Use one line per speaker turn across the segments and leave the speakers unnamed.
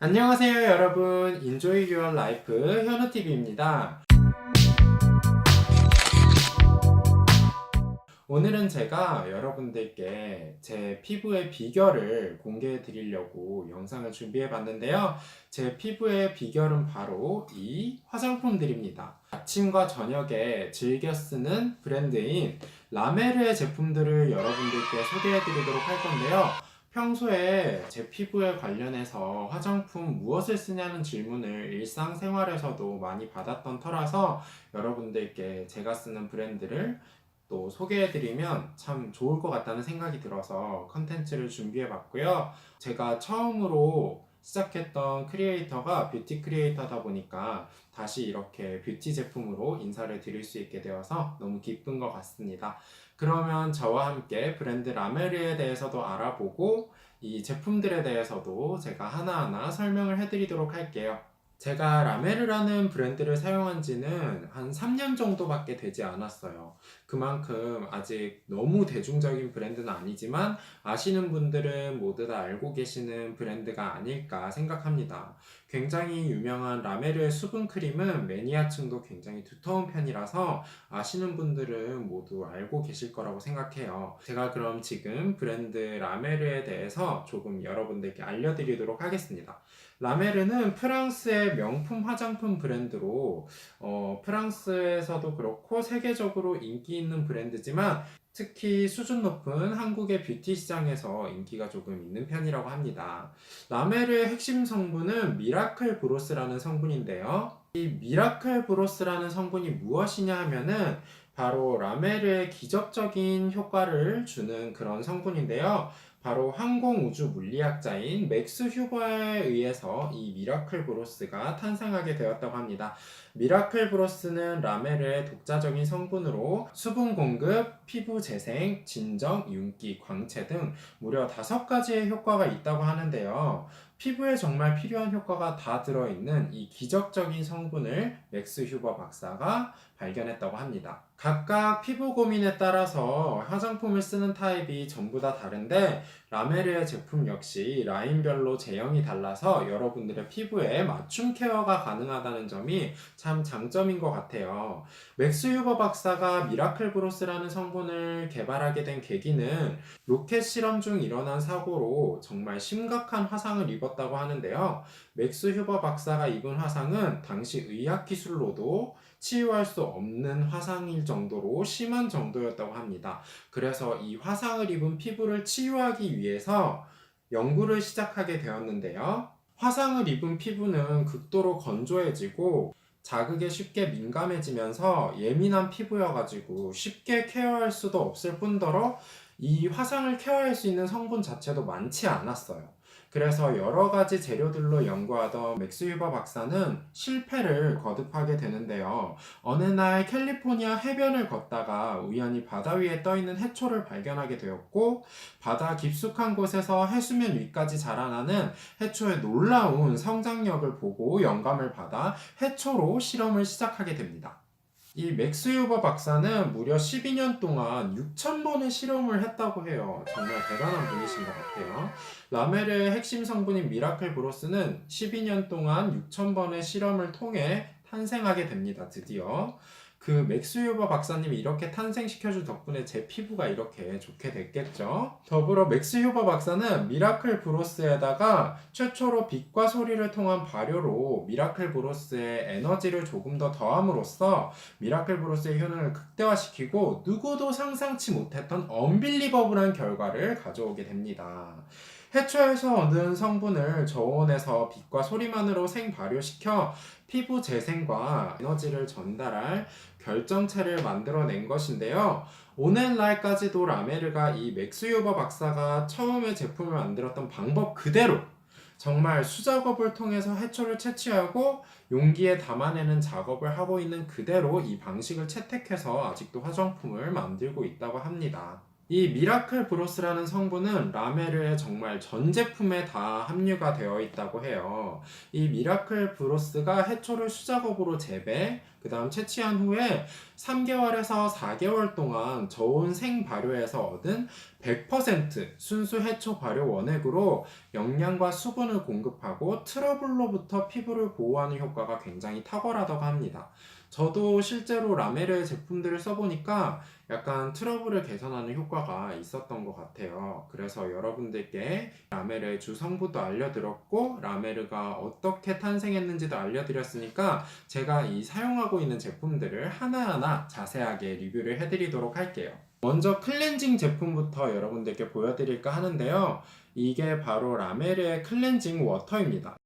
안녕하세요 여러분. 인조이 유얼 라이프 현우TV입니다. 오늘은 제가 여러분들께 제 피부의 비결을 공개해 드리려고 영상을 준비해 봤는데요. 제 피부의 비결은 바로 이 화장품들입니다. 아침과 저녁에 즐겨 쓰는 브랜드인 라메르의 제품들을 여러분들께 소개해 드리도록 할 건데요 평소에 제 피부에 관련해서 화장품 무엇을 쓰냐는 질문을 일상생활에서도 많이 받았던 터라서 여러분들께 제가 쓰는 브랜드를 또 소개해드리면 참 좋을 것 같다는 생각이 들어서 컨텐츠를 준비해봤고요. 제가 처음으로 시작했던 크리에이터가 뷰티 크리에이터다 보니까 다시 이렇게 뷰티 제품으로 인사를 드릴 수 있게 되어서 너무 기쁜 것 같습니다. 그러면 저와 함께 브랜드 라메르에 대해서도 알아보고 이 제품들에 대해서도 제가 하나하나 설명을 해드리도록 할게요. 제가 라메르라는 브랜드를 사용한 지는 한 3년 정도밖에 되지 않았어요. 그만큼 아직 너무 대중적인 브랜드는 아니지만 아시는 분들은 모두 다 알고 계시는 브랜드가 아닐까 생각합니다. 굉장히 유명한 라메르의 수분 크림은 매니아층도 굉장히 두터운 편이라서 아시는 분들은 모두 알고 계실 거라고 생각해요. 제가 그럼 지금 브랜드 라메르에 대해서 조금 여러분들께 알려드리도록 하겠습니다. 라메르는 프랑스의 명품 화장품 브랜드로 어, 프랑스에서도 그렇고 세계적으로 인기 있는 브랜드지만 특히 수준 높은 한국의 뷰티 시장에서 인기가 조금 있는 편이라고 합니다. 라메르의 핵심 성분은 미라클 브로스라는 성분인데요. 이 미라클 브로스라는 성분이 무엇이냐 하면은 바로 라메르의 기적적인 효과를 주는 그런 성분인데요. 바로 항공우주 물리학자인 맥스 휴버에 의해서 이 미라클 브로스가 탄생하게 되었다고 합니다. 미라클 브로스는 라멜의 독자적인 성분으로 수분 공급, 피부 재생, 진정, 윤기, 광채 등 무려 다섯 가지의 효과가 있다고 하는데요. 피부에 정말 필요한 효과가 다 들어있는 이 기적적인 성분을 맥스 휴버 박사가 발견했다고 합니다. 각각 피부 고민에 따라서 화장품을 쓰는 타입이 전부 다 다른데 라메르의 제품 역시 라인별로 제형이 달라서 여러분들의 피부에 맞춤 케어가 가능하다는 점이 참 장점인 것 같아요. 맥스 휴버 박사가 미라클 브로스라는 성분을 개발하게 된 계기는 로켓 실험 중 일어난 사고로 정말 심각한 화상을 입었다고 하는데요. 맥스 휴버 박사가 입은 화상은 당시 의학 기술로도 치유할 수 없는 화상일 정도로 심한 정도였다고 합니다. 그래서 이 화상을 입은 피부를 치유하기 위해서 연구를 시작하게 되었는데요. 화상을 입은 피부는 극도로 건조해지고 자극에 쉽게 민감해지면서 예민한 피부여가지고 쉽게 케어할 수도 없을 뿐더러 이 화상을 케어할 수 있는 성분 자체도 많지 않았어요. 그래서 여러 가지 재료들로 연구하던 맥스 휴버 박사는 실패를 거듭하게 되는데요. 어느 날 캘리포니아 해변을 걷다가 우연히 바다 위에 떠 있는 해초를 발견하게 되었고 바다 깊숙한 곳에서 해수면 위까지 자라나는 해초의 놀라운 성장력을 보고 영감을 받아 해초로 실험을 시작하게 됩니다. 이 맥스 유버 박사는 무려 12년 동안 6,000번의 실험을 했다고 해요. 정말 대단한 분이신 것 같아요. 라멜의 핵심 성분인 미라클 브로스는 12년 동안 6,000번의 실험을 통해 탄생하게 됩니다. 드디어. 그 맥스 유버 박사님이 이렇게 탄생시켜준 덕분에 제 피부가 이렇게 좋게 됐겠죠. 더불어 맥스 유버 박사는 미라클 브로스에다가 최초로 빛과 소리를 통한 발효로 미라클 브로스의 에너지를 조금 더 더함으로써 미라클 브로스의 효능을 극대화시키고 누구도 상상치 못했던 언빌리버블한 결과를 가져오게 됩니다. 해초에서 얻은 성분을 저온에서 빛과 소리만으로 생발효시켜 피부 재생과 에너지를 전달할 결정체를 만들어낸 것인데요. 오늘날까지도 라메르가 이 맥스 유버 박사가 처음에 제품을 만들었던 방법 그대로 정말 수작업을 통해서 해초를 채취하고 용기에 담아내는 작업을 하고 있는 그대로 이 방식을 채택해서 아직도 화장품을 만들고 있다고 합니다. 이 미라클 브로스라는 성분은 라메르의 정말 전 제품에 다 함유가 되어 있다고 해요. 이 미라클 브로스가 해초를 수작업으로 재배, 그 다음 채취한 후에 3개월에서 4개월 동안 저온 생발효에서 얻은 100% 순수 해초 발효 원액으로 영양과 수분을 공급하고 트러블로부터 피부를 보호하는 효과가 굉장히 탁월하다고 합니다. 저도 실제로 라메르의 제품들을 써보니까 약간 트러블을 개선하는 효과가 있었던 것 같아요. 그래서 여러분들께 라메르의 주성분도 알려드렸고, 라메르가 어떻게 탄생했는지도 알려드렸으니까 제가 이 사용하고 있는 제품들을 하나하나 자세하게 리뷰를 해드리도록 할게요. 먼저 클렌징 제품부터 여러분들께 보여드릴까 하는데요. 이게 바로 라메르의 클렌징 워터입니다.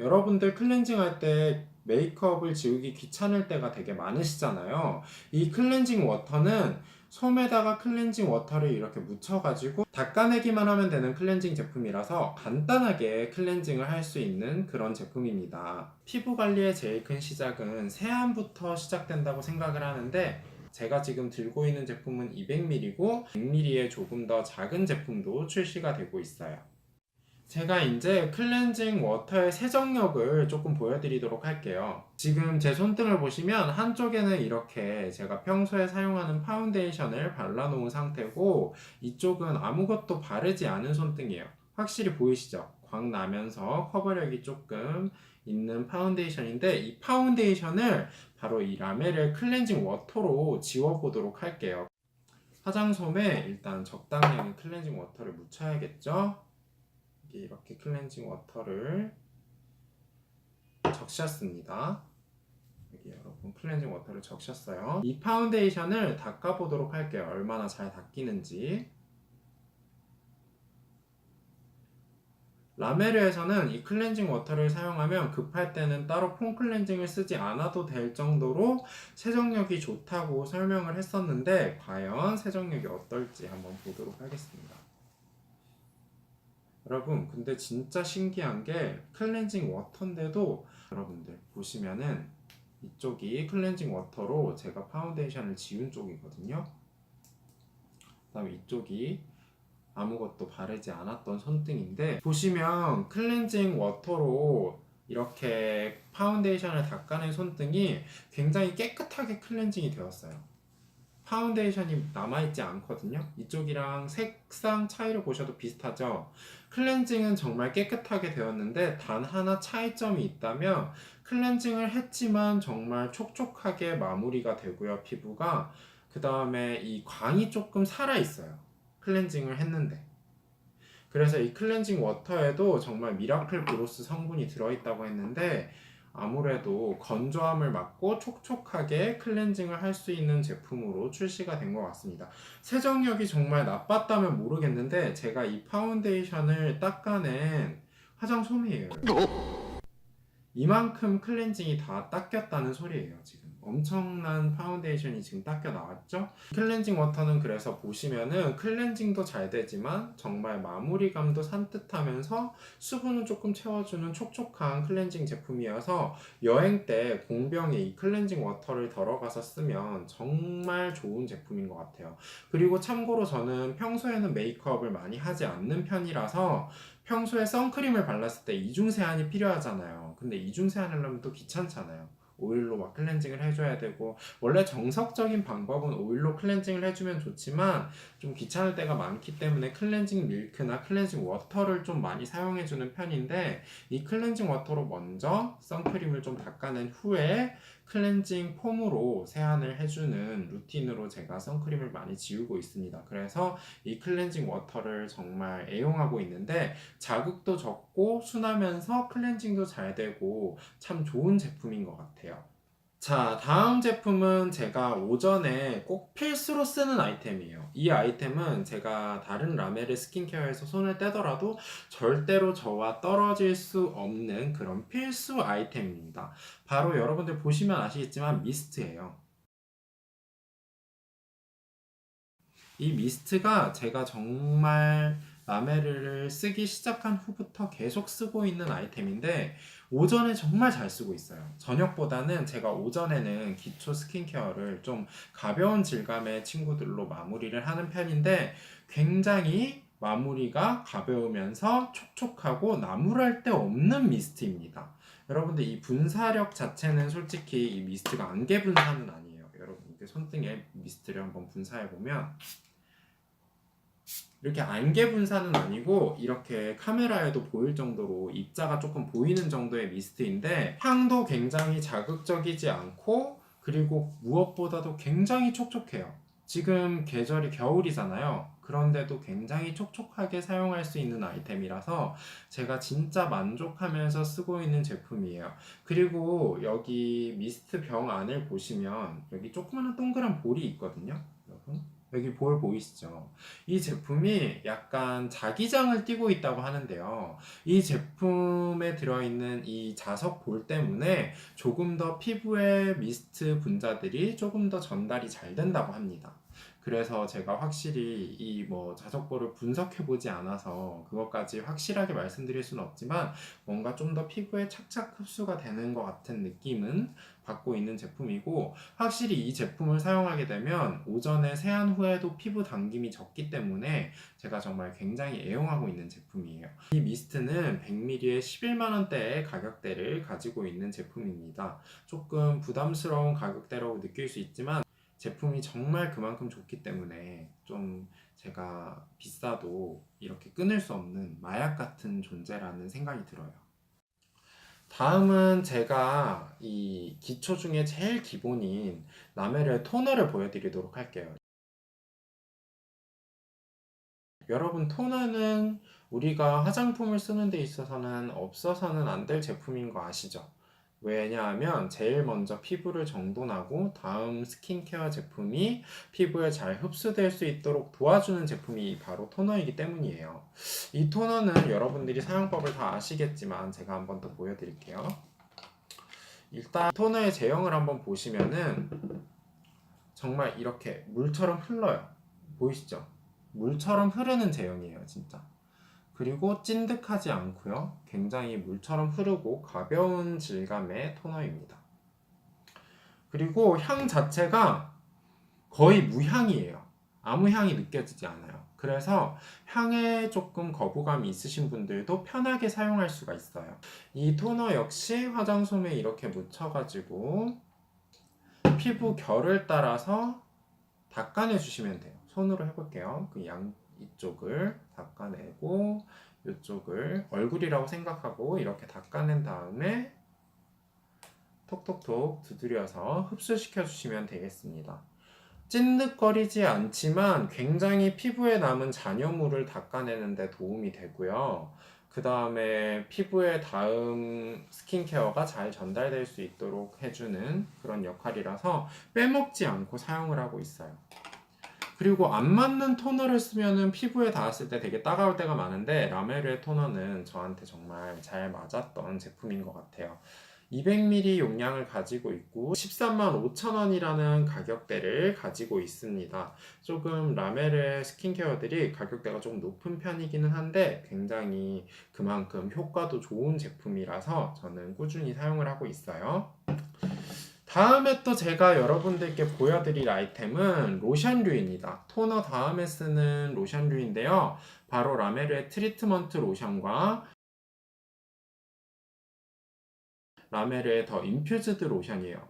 여러분들 클렌징 할때 메이크업을 지우기 귀찮을 때가 되게 많으시잖아요. 이 클렌징 워터는 솜에다가 클렌징 워터를 이렇게 묻혀가지고 닦아내기만 하면 되는 클렌징 제품이라서 간단하게 클렌징을 할 수 있는 그런 제품입니다. 피부 관리의 제일 큰 시작은 세안부터 시작된다고 생각을 하는데 제가 지금 들고 있는 제품은 200ml고 100ml의 조금 더 작은 제품도 출시가 되고 있어요. 제가 이제 클렌징 워터의 세정력을 조금 보여드리도록 할게요. 지금 제 손등을 보시면 한쪽에는 이렇게 제가 평소에 사용하는 파운데이션을 발라놓은 상태고 이쪽은 아무것도 바르지 않은 손등이에요. 확실히 보이시죠? 광 나면서 커버력이 조금 있는 파운데이션인데 이 파운데이션을 바로 이 라멜의 클렌징 워터로 지워보도록 할게요. 화장솜에 일단 적당량의 클렌징 워터를 묻혀야겠죠? 이렇게 클렌징 워터를 적셨습니다. 여기 여러분 클렌징 워터를 적셨어요. 이 파운데이션을 닦아보도록 할게요. 얼마나 잘 닦이는지. 라메르에서는 이 클렌징 워터를 사용하면 급할 때는 따로 폼 클렌징을 쓰지 않아도 될 정도로 세정력이 좋다고 설명을 했었는데 과연 세정력이 어떨지 한번 보도록 하겠습니다. 여러분 근데 진짜 신기한 게 클렌징 워터인데도 여러분들 보시면은 이쪽이 클렌징 워터로 제가 파운데이션을 지운 쪽이거든요. 그 다음에 이쪽이 아무것도 바르지 않았던 손등인데 보시면 클렌징 워터로 이렇게 파운데이션을 닦아낸 손등이 굉장히 깨끗하게 클렌징이 되었어요. 파운데이션이 남아있지 않거든요. 이쪽이랑 색상 차이를 보셔도 비슷하죠. 클렌징은 정말 깨끗하게 되었는데 단 하나 차이점이 있다면 클렌징을 했지만 정말 촉촉하게 마무리가 되고요. 피부가 그 다음에 이 광이 조금 살아 있어요. 클렌징을 했는데. 그래서 이 클렌징 워터에도 정말 미라클 브로스 성분이 들어있다고 했는데 아무래도 건조함을 막고 촉촉하게 클렌징을 할 수 있는 제품으로 출시가 된 것 같습니다. 세정력이 정말 나빴다면 모르겠는데 제가 이 파운데이션을 닦아낸 화장 솜이에요. 이만큼 클렌징이 다 닦였다는 소리예요, 지금. 엄청난 파운데이션이 지금 닦여 나왔죠? 클렌징 워터는 그래서 보시면은 클렌징도 잘 되지만 정말 마무리감도 산뜻하면서 수분을 조금 채워주는 촉촉한 클렌징 제품이어서 여행 때 공병에 이 클렌징 워터를 덜어가서 쓰면 정말 좋은 제품인 것 같아요. 그리고 참고로 저는 평소에는 메이크업을 많이 하지 않는 편이라서 평소에 선크림을 발랐을 때 이중 세안이 필요하잖아요. 근데 이중 세안을 하려면 또 귀찮잖아요. 오일로 막 클렌징을 해줘야 되고 원래 정석적인 방법은 오일로 클렌징을 해주면 좋지만 좀 귀찮을 때가 많기 때문에 클렌징 밀크나 클렌징 워터를 좀 많이 사용해주는 편인데 이 클렌징 워터로 먼저 선크림을 좀 닦아낸 후에 클렌징 폼으로 세안을 해주는 루틴으로 제가 선크림을 많이 지우고 있습니다. 그래서 이 클렌징 워터를 정말 애용하고 있는데 자극도 적고 순하면서 클렌징도 잘 되고 참 좋은 제품인 것 같아요. 자, 다음 제품은 제가 오전에 꼭 필수로 쓰는 아이템이에요. 이 아이템은 제가 다른 라메르 스킨케어에서 손을 떼더라도 절대로 저와 떨어질 수 없는 그런 필수 아이템입니다. 바로 여러분들 보시면 아시겠지만 미스트예요. 이 미스트가 제가 정말 라메르를 쓰기 시작한 후부터 계속 쓰고 있는 아이템인데 오전에 정말 잘 쓰고 있어요. 저녁보다는 제가 오전에는 기초 스킨케어를 좀 가벼운 질감의 친구들로 마무리를 하는 편인데 굉장히 마무리가 가벼우면서 촉촉하고 나무랄 데 없는 미스트입니다. 여러분들 이 분사력 자체는 솔직히 이 미스트가 안개 분사는 아니에요. 여러분 이렇게 손등에 미스트를 한번 분사해 보면 이렇게 안개 분사는 아니고 이렇게 카메라에도 보일 정도로 입자가 조금 보이는 정도의 미스트인데 향도 굉장히 자극적이지 않고 그리고 무엇보다도 굉장히 촉촉해요. 지금 계절이 겨울이잖아요. 그런데도 굉장히 촉촉하게 사용할 수 있는 아이템이라서 제가 진짜 만족하면서 쓰고 있는 제품이에요. 그리고 여기 미스트 병 안을 보시면 여기 조그마한 동그란 볼이 있거든요. 여러분. 여기 볼 보이시죠? 이 제품이 약간 자기장을 띠고 있다고 하는데요. 이 제품에 들어있는 이 자석 볼 때문에 조금 더 피부에 미스트 분자들이 조금 더 전달이 잘 된다고 합니다. 그래서 제가 확실히 이 뭐 자석볼을 분석해 보지 않아서 그것까지 확실하게 말씀드릴 수는 없지만 뭔가 좀 더 피부에 착착 흡수가 되는 것 같은 느낌은 받고 있는 제품이고 확실히 이 제품을 사용하게 되면 오전에 세안 후에도 피부 당김이 적기 때문에 제가 정말 굉장히 애용하고 있는 제품이에요. 이 미스트는 100ml에 11만 원대의 가격대를 가지고 있는 제품입니다. 조금 부담스러운 가격대라고 느낄 수 있지만 제품이 정말 그만큼 좋기 때문에 좀 제가 비싸도 이렇게 끊을 수 없는 마약 같은 존재라는 생각이 들어요. 다음은 제가 이 기초 중에 제일 기본인 라멜의 토너를 보여드리도록 할게요. 여러분, 토너는 우리가 화장품을 쓰는 데 있어서는 없어서는 안 될 제품인 거 아시죠? 왜냐하면 제일 먼저 피부를 정돈하고 다음 스킨케어 제품이 피부에 잘 흡수될 수 있도록 도와주는 제품이 바로 토너이기 때문이에요. 이 토너는 여러분들이 사용법을 다 아시겠지만 제가 한번 더 보여드릴게요. 일단 토너의 제형을 한번 보시면은 정말 이렇게 물처럼 흘러요. 보이시죠? 물처럼 흐르는 제형이에요, 진짜. 그리고 찐득하지 않고요. 굉장히 물처럼 흐르고 가벼운 질감의 토너입니다. 그리고 향 자체가 거의 무향이에요. 아무 향이 느껴지지 않아요. 그래서 향에 조금 거부감이 있으신 분들도 편하게 사용할 수가 있어요. 이 토너 역시 화장솜에 이렇게 묻혀가지고 피부 결을 따라서 닦아내 주시면 돼요. 손으로 해볼게요. 그 양 이쪽을 닦아내고 이쪽을 얼굴이라고 생각하고 이렇게 닦아낸 다음에 톡톡톡 두드려서 흡수시켜 주시면 되겠습니다. 찐득거리지 않지만 굉장히 피부에 남은 잔여물을 닦아내는 데 도움이 되고요. 그 다음에 피부에 다음 스킨케어가 잘 전달될 수 있도록 해주는 그런 역할이라서 빼먹지 않고 사용을 하고 있어요. 그리고 안 맞는 토너를 쓰면은 피부에 닿았을 때 되게 따가울 때가 많은데 라메르의 토너는 저한테 정말 잘 맞았던 제품인 것 같아요. 200ml 용량을 가지고 있고 13만 5천 원이라는 가격대를 가지고 있습니다. 조금 라멜의 스킨케어들이 가격대가 좀 높은 편이기는 한데 굉장히 그만큼 효과도 좋은 제품이라서 저는 꾸준히 사용을 하고 있어요. 다음에 또 제가 여러분들께 보여드릴 아이템은 로션류입니다. 토너 다음에 쓰는 로션류인데요. 바로 라메르의 트리트먼트 로션과 라메르의 더 인퓨즈드 로션이에요.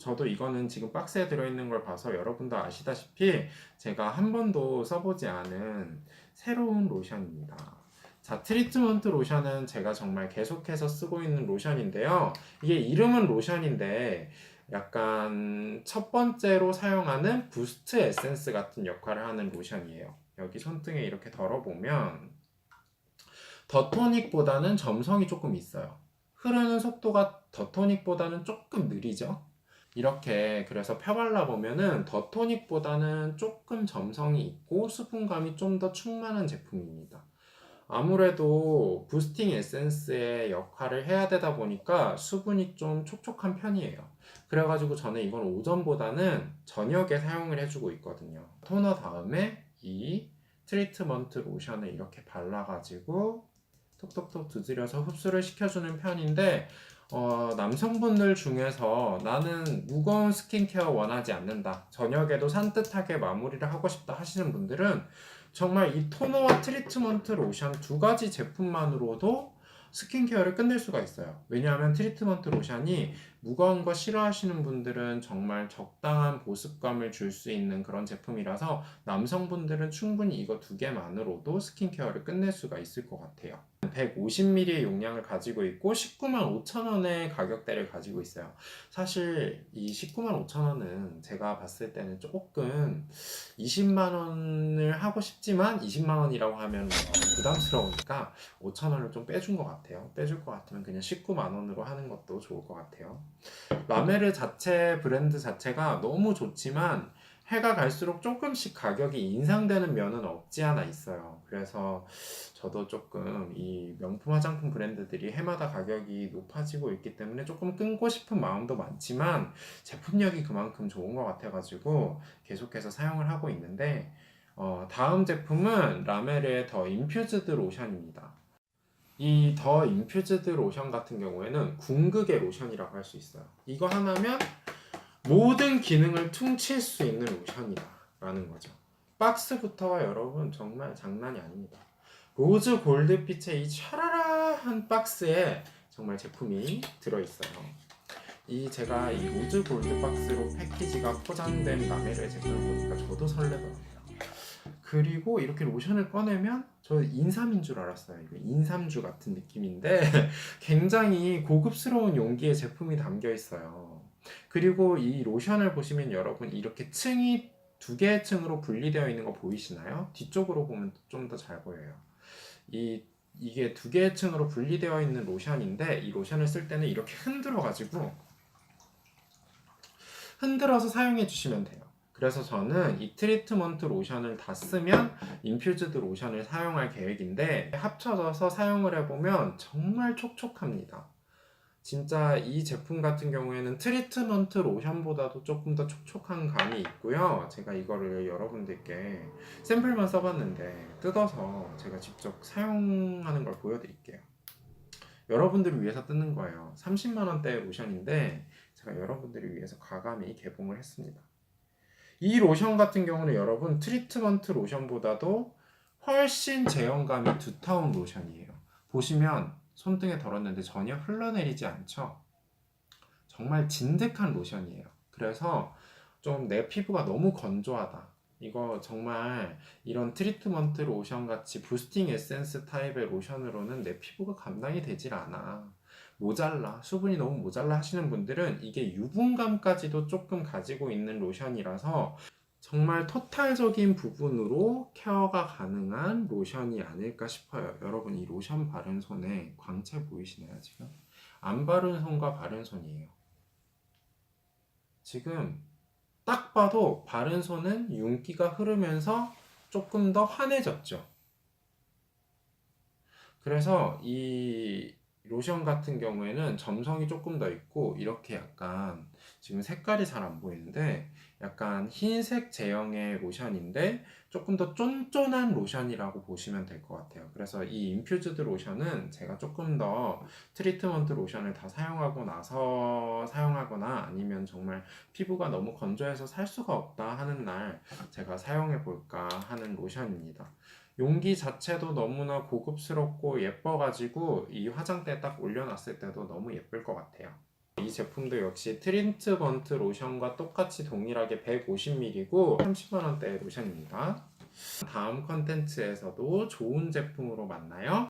저도 이거는 지금 박스에 들어있는 걸 봐서 여러분도 아시다시피 제가 한 번도 써보지 않은 새로운 로션입니다. 자, 트리트먼트 로션은 제가 정말 계속해서 쓰고 있는 로션인데요. 이게 이름은 로션인데 약간 첫 번째로 사용하는 부스트 에센스 같은 역할을 하는 로션이에요. 여기 손등에 이렇게 덜어보면 더 토닉보다는 점성이 조금 있어요. 흐르는 속도가 더 토닉보다는 조금 느리죠. 이렇게 그래서 펴발라 보면은 더 토닉보다는 조금 점성이 있고 수분감이 좀 더 충만한 제품입니다. 아무래도 부스팅 에센스의 역할을 해야 되다 보니까 수분이 좀 촉촉한 편이에요. 그래가지고 저는 이건 오전보다는 저녁에 사용을 해주고 있거든요. 토너 다음에 이 트리트먼트 로션을 이렇게 발라가지고 톡톡톡 두드려서 흡수를 시켜주는 편인데 어, 남성분들 중에서 나는 무거운 스킨케어 원하지 않는다. 저녁에도 산뜻하게 마무리를 하고 싶다 하시는 분들은 정말 이 토너와 트리트먼트 로션 두 가지 제품만으로도 스킨케어를 끝낼 수가 있어요. 왜냐하면 트리트먼트 로션이 무거운 거 싫어하시는 분들은 정말 적당한 보습감을 줄 수 있는 그런 제품이라서 남성분들은 충분히 이거 두 개만으로도 스킨케어를 끝낼 수가 있을 것 같아요. 150ml의 용량을 가지고 있고 19만 5천 원의 가격대를 가지고 있어요. 사실 이 19만 5천 원은 제가 봤을 때는 조금 20만 원을 하고 싶지만 20만 원이라고 하면 부담스러우니까 5천 원을 좀 빼준 것 같아요. 빼줄 것 같으면 그냥 19만 원으로 하는 것도 좋을 것 같아요. 라메르 자체 브랜드 자체가 너무 좋지만 해가 갈수록 조금씩 가격이 인상되는 면은 없지 않아 있어요. 그래서 저도 조금 이 명품 화장품 브랜드들이 해마다 가격이 높아지고 있기 때문에 조금 끊고 싶은 마음도 많지만 제품력이 그만큼 좋은 것 같아가지고 계속해서 사용을 하고 있는데 어, 다음 제품은 라메르의 더 인퓨즈드 로션입니다. 이 더 인퓨즈드 로션 같은 경우에는 궁극의 로션이라고 할 수 있어요. 이거 하나면 모든 기능을 퉁칠 수 있는 로션이다 라는 거죠. 박스부터가 여러분 정말 장난이 아닙니다. 로즈 골드빛의 이 촤라라한 박스에 정말 제품이 들어있어요. 이 제가 이 로즈 골드 박스로 패키지가 포장된 라메르의 제품을 보니까 저도 설레더라고요. 그리고 이렇게 로션을 꺼내면 저 인삼인 줄 알았어요. 이거 인삼주 같은 느낌인데 굉장히 고급스러운 용기의 제품이 담겨 있어요. 그리고 이 로션을 보시면 여러분 이렇게 층이 두 개의 층으로 분리되어 있는 거 보이시나요? 뒤쪽으로 보면 좀 더 잘 보여요. 이 이게 두 개의 층으로 분리되어 있는 로션인데 이 로션을 쓸 때는 이렇게 흔들어 가지고 흔들어서 사용해 주시면 돼요. 그래서 저는 이 트리트먼트 로션을 다 쓰면 인퓨즈드 로션을 사용할 계획인데 합쳐져서 사용을 해보면 정말 촉촉합니다. 진짜 이 제품 같은 경우에는 트리트먼트 로션보다도 조금 더 촉촉한 감이 있고요. 제가 이거를 여러분들께 샘플만 써봤는데 뜯어서 제가 직접 사용하는 걸 보여드릴게요. 여러분들을 위해서 뜯는 거예요. 30만원대 로션인데 제가 여러분들을 위해서 과감히 개봉을 했습니다. 이 로션 같은 경우는 여러분 트리트먼트 로션보다도 훨씬 제형감이 두터운 로션이에요. 보시면 손등에 덜었는데 전혀 흘러내리지 않죠. 정말 진득한 로션이에요. 그래서 좀 내 피부가 너무 건조하다. 이거 정말 이런 트리트먼트 로션 같이 부스팅 에센스 타입의 로션으로는 내 피부가 감당이 되질 않아. 모자라, 수분이 너무 모자라 하시는 분들은 이게 유분감까지도 조금 가지고 있는 로션이라서 정말 토탈적인 부분으로 케어가 가능한 로션이 아닐까 싶어요. 여러분 이 로션 바른 손에 광채 보이시나요 지금? 안 바른 손과 바른 손이에요. 지금 딱 봐도 바른 손은 윤기가 흐르면서 조금 더 환해졌죠. 그래서 이 로션 같은 경우에는 점성이 조금 더 있고 이렇게 약간 지금 색깔이 잘 안 보이는데 약간 흰색 제형의 로션인데 조금 더 쫀쫀한 로션이라고 보시면 될 것 같아요. 그래서 이 인퓨즈드 로션은 제가 조금 더 트리트먼트 로션을 다 사용하고 나서 사용하거나 아니면 정말 피부가 너무 건조해서 살 수가 없다 하는 날 제가 사용해 볼까 하는 로션입니다. 용기 자체도 너무나 고급스럽고 예뻐가지고 이 화장대에 딱 올려놨을 때도 너무 예쁠 것 같아요. 이 제품도 역시 트리트먼트 로션과 똑같이 동일하게 150ml고 30만원대의 로션입니다. 다음 컨텐츠에서도 좋은 제품으로 만나요.